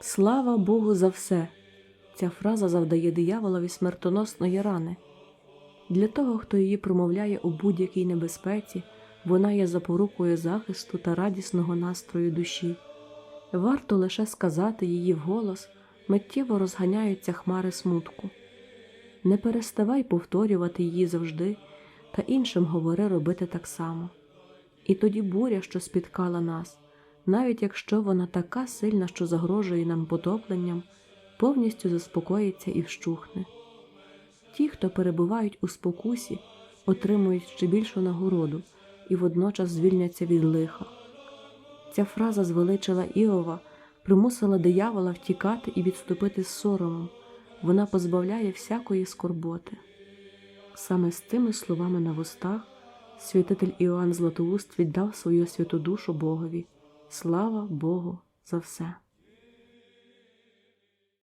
Слава Богу за все. Ця фраза завдає дияволові смертоносної рани. Для того, хто її промовляє у будь-якій небезпеці, вона є запорукою захисту та радісного настрою душі. Варто лише сказати її вголос, миттєво розганяються хмари смутку. Не переставай повторювати її завжди та іншим говори робити так само. І тоді буря, що спіткала нас, навіть якщо вона така сильна, що загрожує нам потопленням, повністю заспокоїться і вщухне. Ті, хто перебувають у спокусі, отримують ще більшу нагороду і водночас звільняться від лиха. Ця фраза звеличила Іова, примусила диявола втікати і відступити з соромом. Вона позбавляє всякої скорботи. Саме з тими словами на вустах святитель Іоанн Златоуст віддав свою святу душу Богові. Слава Богу за все!